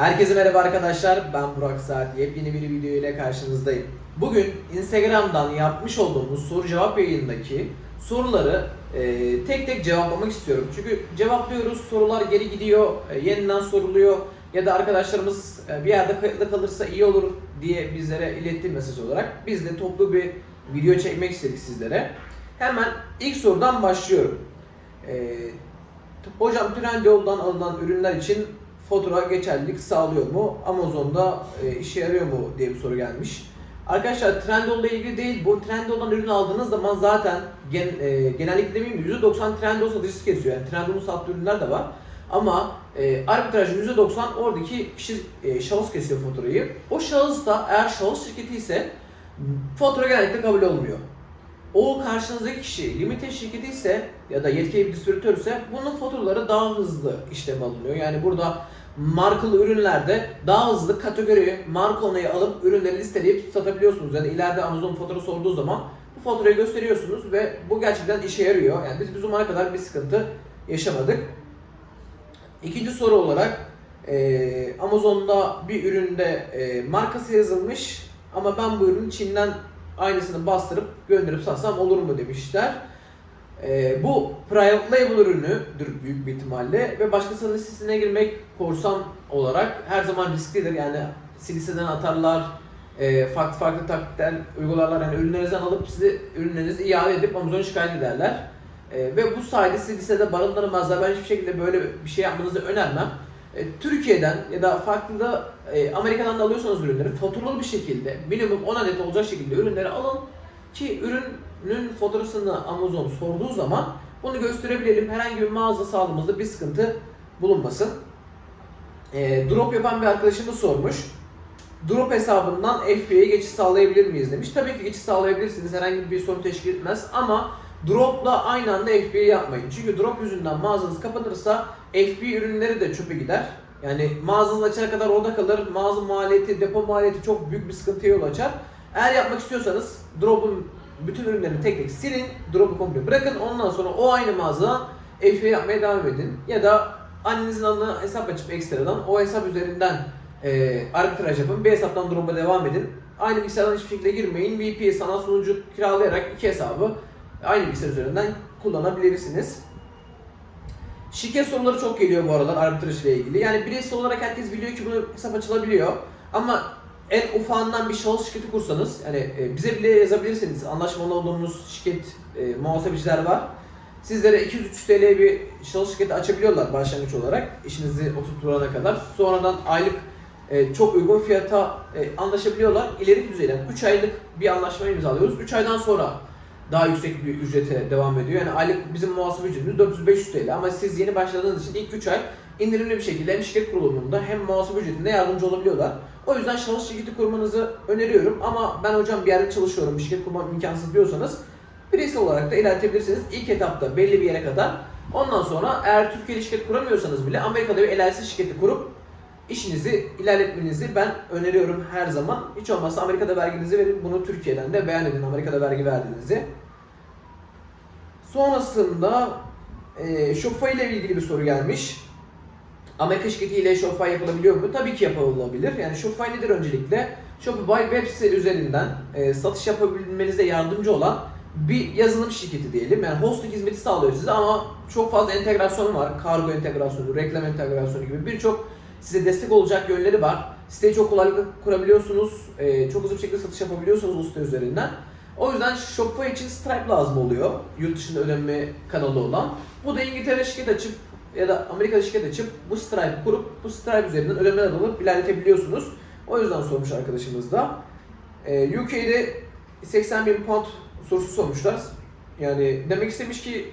Herkese merhaba arkadaşlar. Ben Burak Saat. Yepyeni bir video ile karşınızdayım. Bugün Instagram'dan yapmış olduğumuz soru cevap yayındaki soruları e, tek tek cevaplamak istiyorum. Çünkü cevaplıyoruz, sorular geri gidiyor, e, yeniden soruluyor ya da arkadaşlarımız e, bir yerde kayıtlı kalırsa iyi olur diye bizlere iletti mesaj olarak. Biz de toplu bir video çekmek istedik sizlere. Hemen ilk sorudan başlıyorum. E, Hocam Trendyol'dan alınan ürünler için fatura geçerlilik sağlıyor mu? Amazon'da e, işe yarıyor mu diye bir soru gelmiş. Arkadaşlar Trendyol'la ilgili değil. Bu Trendyol'dan ürün aldığınız zaman zaten gen, e, genellikle demeyeyim mi, %90 Trendyol satıcısı kesiyor. Yani Trendyol'un sattığı ürünler de var. Ama e, arbitrajın %90 oradaki kişi e, şahıs kesiyor faturayı. O şahıs da eğer şahıs şirketi ise fatura genellikle kabul olmuyor. O karşınızdaki kişi limite şirketi ise ya da yetkili bir distribütör ise bunun faturaları daha hızlı işlem alınıyor. Yani burada markalı ürünlerde daha hızlı kategori marka onayı alıp ürünleri listeleyip satabiliyorsunuz. Yani ileride Amazon fatura sorduğu zaman bu faturayı gösteriyorsunuz ve bu gerçekten işe yarıyor. Yani biz bu zamana kadar bir sıkıntı yaşamadık. İkinci soru olarak e, Amazon'da bir üründe e, markası yazılmış ama ben bu ürünü Çin'den aynısını bastırıp gönderip satsam olur mu demişler. E, bu private label ürünüdür büyük bir ihtimalle ve başkasının listesine girmek korsan olarak her zaman risklidir. Yani listeden atarlar, e, farklı farklı taktikler uygularlar. Yani ürünlerinizden alıp size ürünlerinizi iade edip Amazon'a şikayet ederler. E, ve bu sayede sizi listede barındırmazlar. Ben hiçbir şekilde böyle bir şey yapmanızı önermem. E, Türkiye'den ya da farklı da e, Amerika'dan da alıyorsanız ürünleri faturalı bir şekilde minimum 10 adet olacak şekilde ürünleri alın ki ürünün faturasını Amazon sorduğu zaman bunu gösterebilelim. Herhangi bir mağaza sağlığımızda bir sıkıntı bulunmasın. E, drop yapan bir arkadaşımız sormuş. Drop hesabından FBA'ye geçiş sağlayabilir miyiz demiş. Tabii ki geçiş sağlayabilirsiniz. Herhangi bir sorun teşkil etmez ama Drop'la aynı anda FBA yapmayın. Çünkü drop yüzünden mağazanız kapanırsa FB ürünleri de çöpe gider. Yani mağazanız açana kadar orada kalır. Mağaza maliyeti, depo maliyeti çok büyük bir sıkıntıya yol açar. Eğer yapmak istiyorsanız drop'un bütün ürünlerini tek tek silin, drop'u komple bırakın. Ondan sonra o aynı mağazadan FBA yapmaya devam edin. Ya da annenizin adına hesap açıp ekstradan o hesap üzerinden e, arbitraj yapın. Bir hesaptan drop'a devam edin. Aynı bilgisayardan hiçbir şekilde girmeyin. VPS sanal sunucu kiralayarak iki hesabı aynı bilgisayar üzerinden kullanabilirsiniz. Şirket soruları çok geliyor bu aralar arbitraj ile ilgili. Yani bireysel olarak herkes biliyor ki bunu hesap açılabiliyor. Ama en ufağından bir şahıs şirketi kursanız, yani e, bize bile yazabilirsiniz. Anlaşmalı olduğumuz şirket e, muhasebeciler var. Sizlere 200-300 TL bir şahıs şirketi açabiliyorlar başlangıç olarak işinizi oturtturana kadar. Sonradan aylık e, çok uygun fiyata e, anlaşabiliyorlar. İleri düzeyden 3 aylık bir anlaşma imzalıyoruz. 3 aydan sonra daha yüksek bir ücrete devam ediyor. Yani aylık bizim muhasebe ücretimiz 400-500 TL ama siz yeni başladığınız için ilk 3 ay indirimli bir şekilde hem şirket kurulumunda hem muhasebe ücretinde yardımcı olabiliyorlar. O yüzden şahıs şirketi kurmanızı öneriyorum ama ben hocam bir yerde çalışıyorum, bir şirket kurmam imkansız diyorsanız bireysel olarak da ilerletebilirsiniz. İlk etapta belli bir yere kadar. Ondan sonra eğer Türkiye'de şirket kuramıyorsanız bile Amerika'da bir LLC şirketi kurup işinizi ilerletmenizi ben öneriyorum her zaman. Hiç olmazsa Amerika'da verginizi verin. Bunu Türkiye'den de beyan edin Amerika'da vergi verdiğinizi. Sonrasında e, ile ilgili bir soru gelmiş. Amerika şirketiyle Shopify yapılabiliyor mu? Tabii ki yapılabilir. Yani Shopify nedir öncelikle? Shopify web site üzerinden e, satış yapabilmenize yardımcı olan bir yazılım şirketi diyelim. Yani hosting hizmeti sağlıyor size ama çok fazla entegrasyonu var. Kargo entegrasyonu, reklam entegrasyonu gibi birçok size destek olacak yönleri var. Siteyi çok kolaylıkla kurabiliyorsunuz. E, çok hızlı bir şekilde satış yapabiliyorsunuz o site üzerinden. O yüzden Shopify için Stripe lazım oluyor. Yurt dışında ödeme kanalı olan. Bu da İngiltere şirket açıp ya da Amerika'da şirket açıp bu Stripe kurup bu Stripe üzerinden ödemeler alıp ilerletebiliyorsunuz. O yüzden sormuş arkadaşımız da. Ee, UK'de 80 bin pound sorusu sormuşlar. Yani demek istemiş ki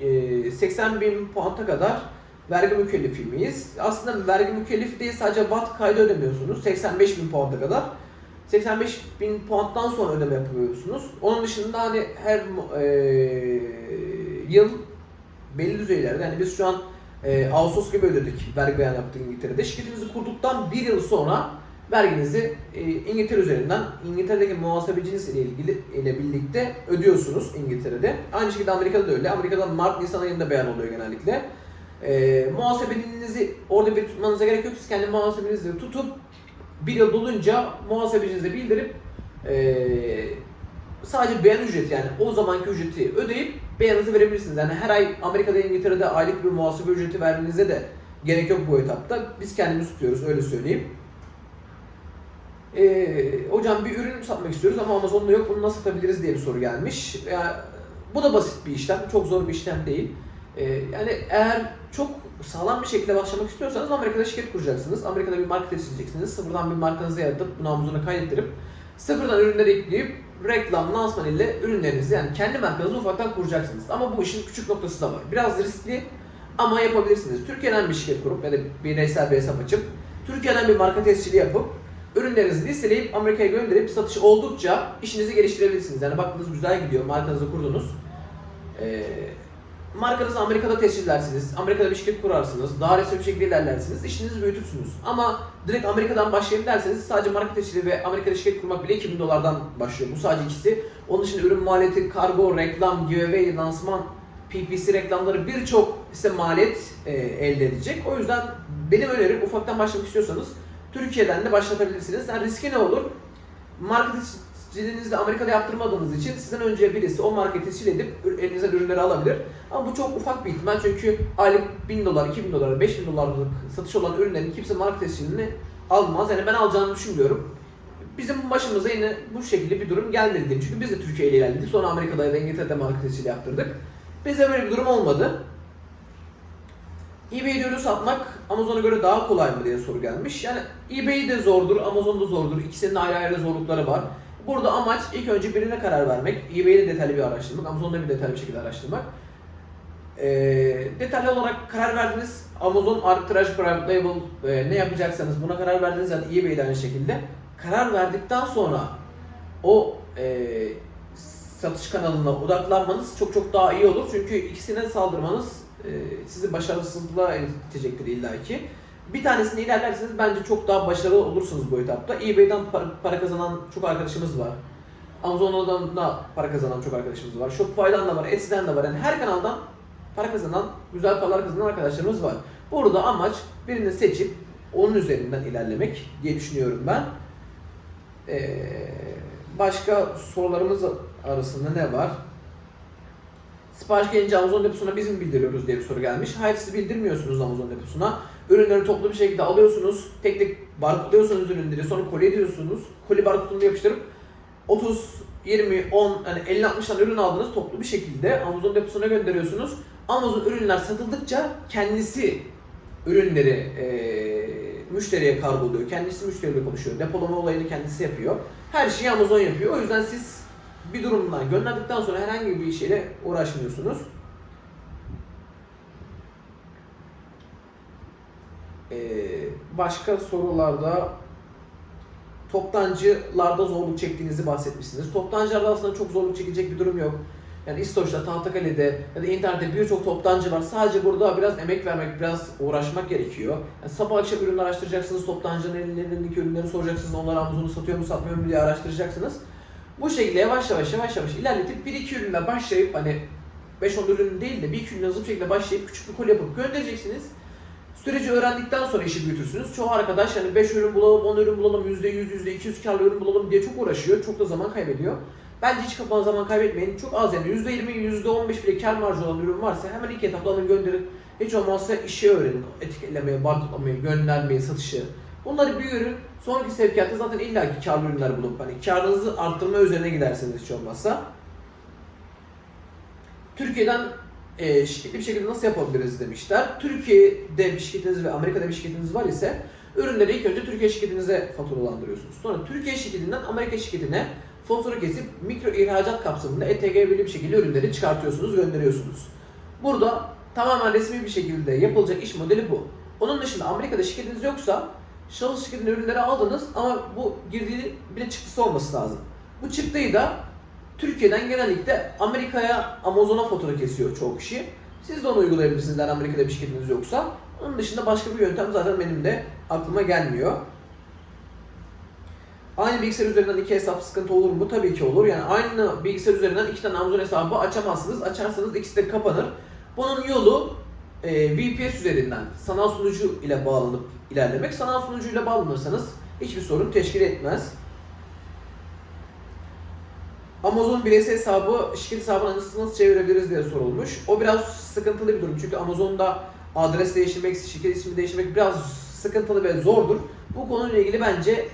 e, 80 bin pound'a kadar vergi mükellefi miyiz? Aslında vergi mükellefi değil sadece VAT kaydı ödemiyorsunuz 85 bin pound'a kadar. 85 bin pound'dan sonra ödeme yapıyorsunuz. Onun dışında hani her e, yıl belli düzeylerde yani biz şu an e, Ağustos gibi ödedik vergi beyan yaptık İngiltere'de. Şirketimizi kurduktan bir yıl sonra verginizi e, İngiltere üzerinden İngiltere'deki muhasebeciniz ile ilgili ile birlikte ödüyorsunuz İngiltere'de. Aynı şekilde Amerika'da da öyle. Amerika'da Mart Nisan ayında beyan oluyor genellikle. E, muhasebenizi orada bir tutmanıza gerek yok. Siz kendi muhasebenizi tutup bir yıl dolunca muhasebecinize bildirip e, sadece beyan ücreti yani o zamanki ücreti ödeyip beyanınızı verebilirsiniz. Yani her ay Amerika'da İngiltere'de aylık bir muhasebe ücreti vermenize de gerek yok bu etapta. Biz kendimiz tutuyoruz öyle söyleyeyim. Ee, hocam bir ürün satmak istiyoruz ama Amazon'da yok bunu nasıl satabiliriz diye bir soru gelmiş. Yani, bu da basit bir işlem, çok zor bir işlem değil. Ee, yani eğer çok sağlam bir şekilde başlamak istiyorsanız Amerika'da şirket kuracaksınız. Amerika'da bir marka seçeceksiniz. Sıfırdan bir markanızı yaratıp bunu Amazon'a kaydettirip sıfırdan ürünleri ekleyip reklam, lansman ile ürünlerinizi yani kendi markanızı ufaktan kuracaksınız. Ama bu işin küçük noktası da var. Biraz riskli ama yapabilirsiniz. Türkiye'den bir şirket kurup ya da bireysel bir hesap açıp Türkiye'den bir marka tescili yapıp ürünlerinizi listeleyip Amerika'ya gönderip satış oldukça işinizi geliştirebilirsiniz. Yani baktınız güzel gidiyor, markanızı kurdunuz. Ee, markanızı Amerika'da tescillersiniz, Amerika'da bir şirket kurarsınız, daha resmi bir şekilde ilerlersiniz, işinizi büyütürsünüz. Ama direkt Amerika'dan başlayayım derseniz sadece marka tescili ve Amerika'da şirket kurmak bile 2000 dolardan başlıyor. Bu sadece ikisi. Onun dışında ürün maliyeti, kargo, reklam, giveaway, lansman, PPC reklamları birçok size maliyet e, elde edecek. O yüzden benim önerim ufaktan başlamak istiyorsanız Türkiye'den de başlatabilirsiniz. Yani riski ne olur? Marka tescilinizi Amerika'da yaptırmadığınız için sizden önce birisi o markayı tescil edip elinizden ürünleri alabilir. Ama bu çok ufak bir ihtimal çünkü aylık 1000 dolar, 2000 dolar, 5000 dolarlık satış olan ürünlerin kimse marka tescilini almaz. Yani ben alacağını düşünmüyorum. Bizim başımıza yine bu şekilde bir durum gelmedi. Çünkü biz de Türkiye ile ilerledik. Sonra Amerika'da ya da İngiltere'de marka tescili yaptırdık. Bize böyle bir durum olmadı. eBay ürün satmak Amazon'a göre daha kolay mı diye soru gelmiş. Yani eBay de zordur, Amazon da zordur. İkisinin ayrı ayrı zorlukları var. Burada amaç ilk önce birine karar vermek. eBay'i de detaylı bir araştırmak, Amazon'da bir detaylı bir şekilde araştırmak. Ee, detaylı olarak karar verdiniz. Amazon Arbitrage Private Label e, ne yapacaksanız buna karar verdiniz. Yani eBay'de aynı şekilde. Karar verdikten sonra o e, satış kanalına odaklanmanız çok çok daha iyi olur. Çünkü ikisine saldırmanız e, sizi başarısızlığa itecektir illaki. Bir tanesini ilerlerseniz bence çok daha başarılı olursunuz bu etapta. eBay'den para, para kazanan çok arkadaşımız var. Amazon'dan da para kazanan çok arkadaşımız var. Shopify'dan da var, Etsy'den de var. Yani her kanaldan para kazanan, güzel paralar kazanan arkadaşlarımız var. Burada amaç birini seçip onun üzerinden ilerlemek diye düşünüyorum ben. Ee, başka sorularımız arasında ne var? Sipariş gelince Amazon deposuna biz mi bildiriyoruz diye bir soru gelmiş. Hayır siz bildirmiyorsunuz Amazon deposuna. Ürünleri toplu bir şekilde alıyorsunuz. Tek tek barkodluyorsunuz ürünleri. Sonra koli ediyorsunuz. Koli barkodunu yapıştırıp 30, 20, 10, yani 50-60 tane ürün aldınız toplu bir şekilde Amazon deposuna gönderiyorsunuz. Amazon ürünler satıldıkça kendisi ürünleri eee müşteriye kargoluyor. Kendisi müşteriyle konuşuyor. Depolama olayını kendisi yapıyor. Her şeyi Amazon yapıyor. O yüzden siz bir durumdan gönderdikten sonra herhangi bir şeyle uğraşmıyorsunuz. Ee, başka sorularda toptancılarda zorluk çektiğinizi bahsetmişsiniz. Toptancılarda aslında çok zorluk çekilecek bir durum yok. Yani İstoç'ta, Tahtakale'de ya da internette birçok toptancı var. Sadece burada biraz emek vermek, biraz uğraşmak gerekiyor. Yani sabah akşam ürün araştıracaksınız, toptancının ellerindeki ürünleri soracaksınız, onlar Amazon'u satıyor mu satmıyor mu diye araştıracaksınız. Bu şekilde yavaş yavaş yavaş yavaş ilerletip bir iki ürünle başlayıp hani 5-10 ürün değil de bir iki ürünle hızlı bir şekilde başlayıp küçük bir kol yapıp göndereceksiniz. Süreci öğrendikten sonra işi büyütürsünüz. Çoğu arkadaş hani 5 ürün bulalım, 10 ürün bulalım, %100, %200 karlı ürün bulalım diye çok uğraşıyor. Çok da zaman kaybediyor. Bence hiç kapalı zaman kaybetmeyin. Çok az yani %20, %15 bile kar marjı olan ürün varsa hemen ilk etapta alın gönderin. Hiç olmazsa işi öğrenin. Etiketlemeyi, barkodlamayı, göndermeyi, satışı. Bunları bir ürün. Sonraki sevkiyatta zaten illaki karlı ürünler bulup hani karınızı arttırma üzerine giderseniz hiç olmazsa. Türkiye'den e, şirketli bir şekilde nasıl yapabiliriz demişler. Türkiye'de bir şirketiniz ve Amerika'da bir şirketiniz var ise ürünleri ilk önce Türkiye şirketinize faturalandırıyorsunuz. Sonra Türkiye şirketinden Amerika şirketine fatura kesip mikro ihracat kapsamında ETG'li bir şekilde ürünleri çıkartıyorsunuz, gönderiyorsunuz. Burada tamamen resmi bir şekilde yapılacak iş modeli bu. Onun dışında Amerika'da şirketiniz yoksa şahıs şirketinin ürünleri aldınız ama bu girdiği bir de çıktısı olması lazım. Bu çıktıyı da Türkiye'den genellikle Amerika'ya, Amazon'a fatura kesiyor çoğu kişi. Siz de onu uygulayabilirsiniz eğer Amerika'da bir şirketiniz yoksa. Onun dışında başka bir yöntem zaten benim de aklıma gelmiyor. Aynı bilgisayar üzerinden iki hesap sıkıntı olur mu? Tabii ki olur. Yani aynı bilgisayar üzerinden iki tane Amazon hesabı açamazsınız. Açarsanız ikisi de kapanır. Bunun yolu e, VPS üzerinden sanal sunucu ile bağlanıp ilerlemek. Sanal sunucu ile bağlanırsanız hiçbir sorun teşkil etmez. Amazon bireysel hesabı, şirket hesabına nasıl, çevirebiliriz diye sorulmuş. O biraz sıkıntılı bir durum çünkü Amazon'da adres değiştirmek, şirket ismi değiştirmek biraz sıkıntılı ve zordur. Bu konuyla ilgili bence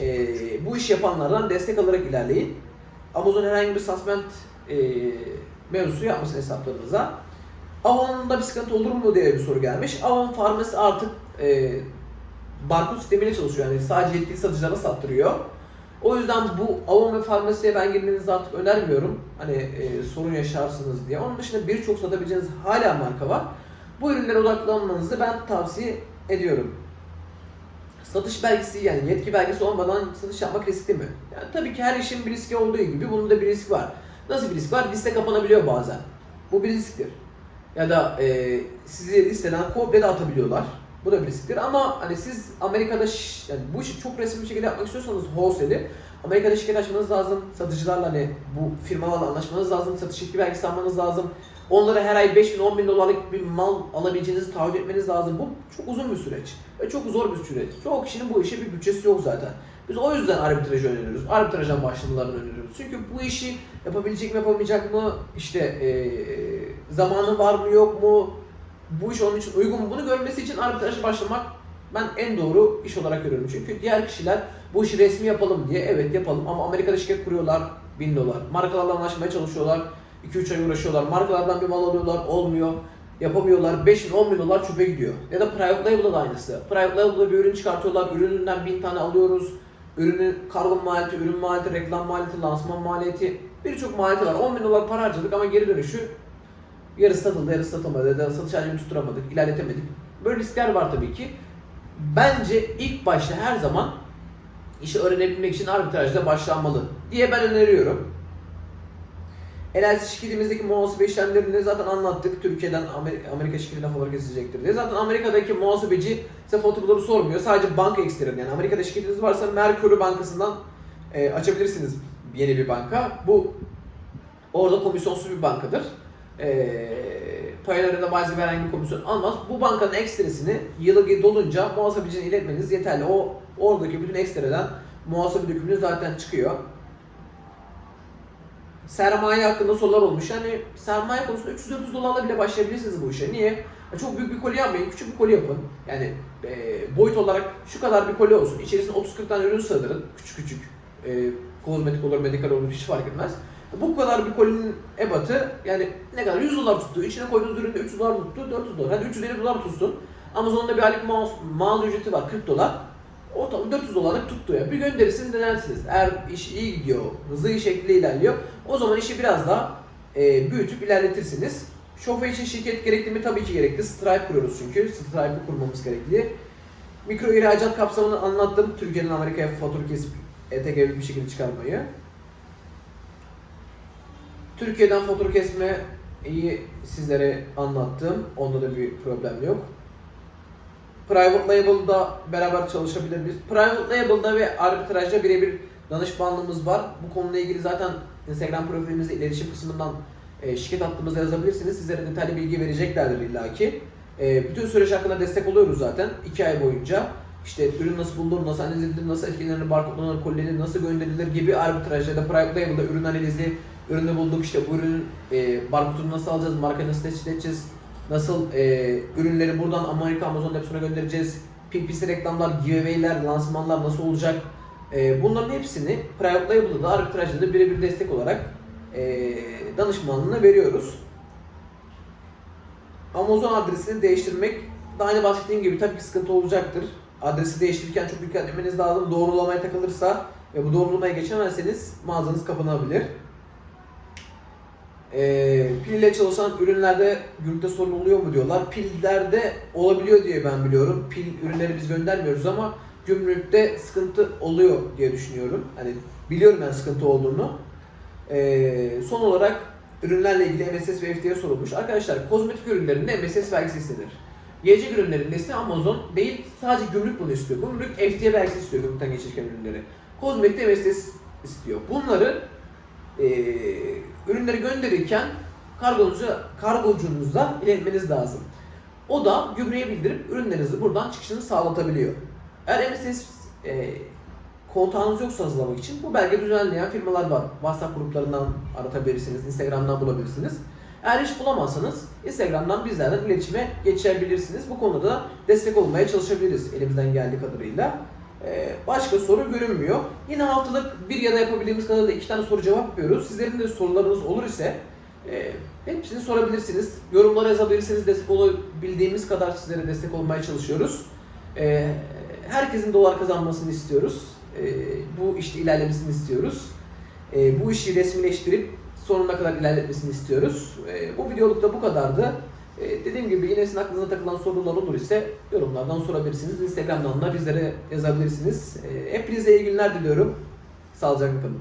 e, bu iş yapanlardan destek alarak ilerleyin. Amazon herhangi bir suspend e, mevzusu yapmasın hesaplarınıza. Avon'un da bir sıkıntı olur mu diye bir soru gelmiş. Avon farması artık e, barkod sistemiyle çalışıyor. Yani sadece yetkili satıcılara sattırıyor. O yüzden bu Avon ve farmasiye ben girmenizi artık önermiyorum. Hani e, sorun yaşarsınız diye. Onun dışında birçok satabileceğiniz hala marka var. Bu ürünlere odaklanmanızı ben tavsiye ediyorum. Satış belgesi yani yetki belgesi olmadan satış yapmak riskli mi? Yani tabii ki her işin bir riski olduğu gibi bunun da bir risk var. Nasıl bir risk var? Liste kapanabiliyor bazen. Bu bir risktir. Ya da e, sizi listeden komple atabiliyorlar. Bu da bir risktir ama hani siz Amerika'da yani bu işi çok resmi bir şekilde yapmak istiyorsanız wholesale'i Amerika'da şirket açmanız lazım. Satıcılarla hani bu firmalarla anlaşmanız lazım. Satış yetki belgesi almanız lazım. Onlara her ay 5 bin 10 bin dolarlık bir mal alabileceğinizi taahhüt etmeniz lazım. Bu çok uzun bir süreç ve çok zor bir süreç. Çoğu kişinin bu işe bir bütçesi yok zaten. Biz o yüzden arbitrajı öneriyoruz. Arbitrajdan başlamalarını öneriyoruz. Çünkü bu işi yapabilecek mi yapamayacak mı, işte eee zamanı var mı yok mu, bu iş onun için uygun mu bunu görmesi için arbitraja başlamak ben en doğru iş olarak görüyorum. Çünkü diğer kişiler bu işi resmi yapalım diye evet yapalım ama Amerika'da şirket kuruyorlar 1000 dolar. Markalarla anlaşmaya çalışıyorlar. 2-3 ay uğraşıyorlar. Markalardan bir mal alıyorlar olmuyor. Yapamıyorlar. 5 bin 10 bin dolar çöpe gidiyor. Ya da private label'da da aynısı. Private label'da bir ürün çıkartıyorlar. Ürününden 1000 tane alıyoruz. Ürünün kargo maliyeti, ürün maliyeti, reklam maliyeti, lansman maliyeti birçok maliyeti var. 10 bin dolar para harcadık ama geri dönüşü yarısı satıldı, yarısı satılmadı ya da satış hacmini tutturamadık, ilerletemedik. Böyle riskler var tabii ki. Bence ilk başta her zaman işi öğrenebilmek için arbitrajda başlanmalı diye ben öneriyorum. LLC şirketimizdeki muhasebe işlemlerini zaten anlattık. Türkiye'den Amerika, Amerika şirketine fatura kesilecektir diye. Zaten Amerika'daki muhasebeci size faturaları sormuyor. Sadece banka ekstren yani Amerika'da şirketiniz varsa Mercury Bankası'ndan e, açabilirsiniz yeni bir banka. Bu orada komisyonsuz bir bankadır. E, paylarında bazı herhangi bir komisyon almaz. Bu bankanın ekstresini yılı dolunca muhasebecine iletmeniz yeterli. O oradaki bütün ekstreden muhasebe dökümünüz zaten çıkıyor sermaye hakkında sorular olmuş. Yani sermaye konusunda 300-400 dolarla bile başlayabilirsiniz bu işe. Niye? Çok büyük bir koli yapmayın, küçük bir koli yapın. Yani e, boyut olarak şu kadar bir koli olsun. İçerisine 30-40 tane ürün sığdırın. Küçük küçük. E, kozmetik olur, medikal olur hiç fark etmez. Bu kadar bir kolinin ebatı yani ne kadar 100 dolar tuttu. İçine koyduğunuz üründe 300 dolar tuttu, 400 dolar. Hadi 350 dolar tutsun. Amazon'da bir aylık mağaza, mağaza ücreti var 40 dolar. Ortalama 400 dolarlık tuttu ya. Bir gönderirsiniz denersiniz. Eğer iş iyi gidiyor, hızlı bir şekilde ilerliyor. O zaman işi biraz daha e, büyütüp ilerletirsiniz. Şoför için şirket gerekli mi? Tabii ki gerekli. Stripe kuruyoruz çünkü. Stripe'ı kurmamız gerekli. Mikro ihracat kapsamını anlattım. Türkiye'nin Amerika'ya fatura kesip ETG bir şekilde çıkarmayı. Türkiye'den fatura kesme iyi sizlere anlattım. Onda da bir problem yok. Private Label'da beraber çalışabilir miyiz? Private Label'da ve arbitrajda birebir danışmanlığımız var. Bu konuyla ilgili zaten Instagram profilimizde iletişim kısmından e, şirket hattımızda yazabilirsiniz. Sizlere detaylı bilgi vereceklerdir illaki. E, bütün süreç hakkında destek oluyoruz zaten 2 ay boyunca. İşte ürün nasıl bulunur, nasıl analiz edilir, nasıl etkilenir, barkodlanır, kolilenir, nasıl gönderilir gibi arbitrajda da private label'da ürün analizi, ürünü bulduk işte bu ürünün e, barkodunu nasıl alacağız, markayı nasıl tespit edeceğiz, nasıl e, ürünleri buradan Amerika Amazon deposuna göndereceğiz, PPC reklamlar, giveaway'ler, lansmanlar nasıl olacak, e, bunların hepsini private label'da da arbitrajda da birebir destek olarak e, danışmanlığına veriyoruz. Amazon adresini değiştirmek da aynı bahsettiğim gibi tabii ki sıkıntı olacaktır. Adresi değiştirirken çok dikkat etmeniz lazım. Doğrulamaya takılırsa ve bu doğrulamaya geçemezseniz mağazanız kapanabilir. Ee, pil çalışan ürünlerde gümrükte sorun oluyor mu diyorlar. Pillerde olabiliyor diye ben biliyorum. Pil ürünleri biz göndermiyoruz ama gümrükte sıkıntı oluyor diye düşünüyorum. Hani biliyorum ben sıkıntı olduğunu. Ee, son olarak ürünlerle ilgili MSS ve FDA sorulmuş. Arkadaşlar kozmetik ürünlerinde MSS belgesi istenir. Yiyecek ürünlerinde ise Amazon değil sadece gümrük bunu istiyor. Gümrük FDA belgesi istiyor gümrükten geçirken ürünleri. Kozmetikte MSS istiyor. Bunları e, ürünleri gönderirken kargocunuza, kargocunuza iletmeniz lazım. O da gübreye bildirip ürünlerinizi buradan çıkışını sağlatabiliyor. Eğer MSS e, kontağınız yoksa hazırlamak için bu belge düzenleyen firmalar var. WhatsApp gruplarından aratabilirsiniz, Instagram'dan bulabilirsiniz. Eğer hiç bulamazsanız Instagram'dan bizlerden iletişime geçebilirsiniz. Bu konuda da destek olmaya çalışabiliriz elimizden geldiği kadarıyla. Ee, başka soru görünmüyor. Yine haftalık bir ya da yapabildiğimiz kadarıyla iki tane soru cevap yapıyoruz. Sizlerin de sorularınız olur ise e, hepsini sorabilirsiniz. Yorumlara yazabilirsiniz. Destek olabildiğimiz kadar sizlere destek olmaya çalışıyoruz. E, herkesin dolar kazanmasını istiyoruz. E, bu işte ilerlemesini istiyoruz. Bu işi resmileştirip sonuna kadar ilerletmesini istiyoruz. Bu videoluk da bu kadardı. E, dediğim gibi yine sizin aklınıza takılan sorular olur ise yorumlardan sorabilirsiniz. Instagram'dan da bizlere yazabilirsiniz. E, hepinize iyi günler diliyorum. Sağlıcakla kalın.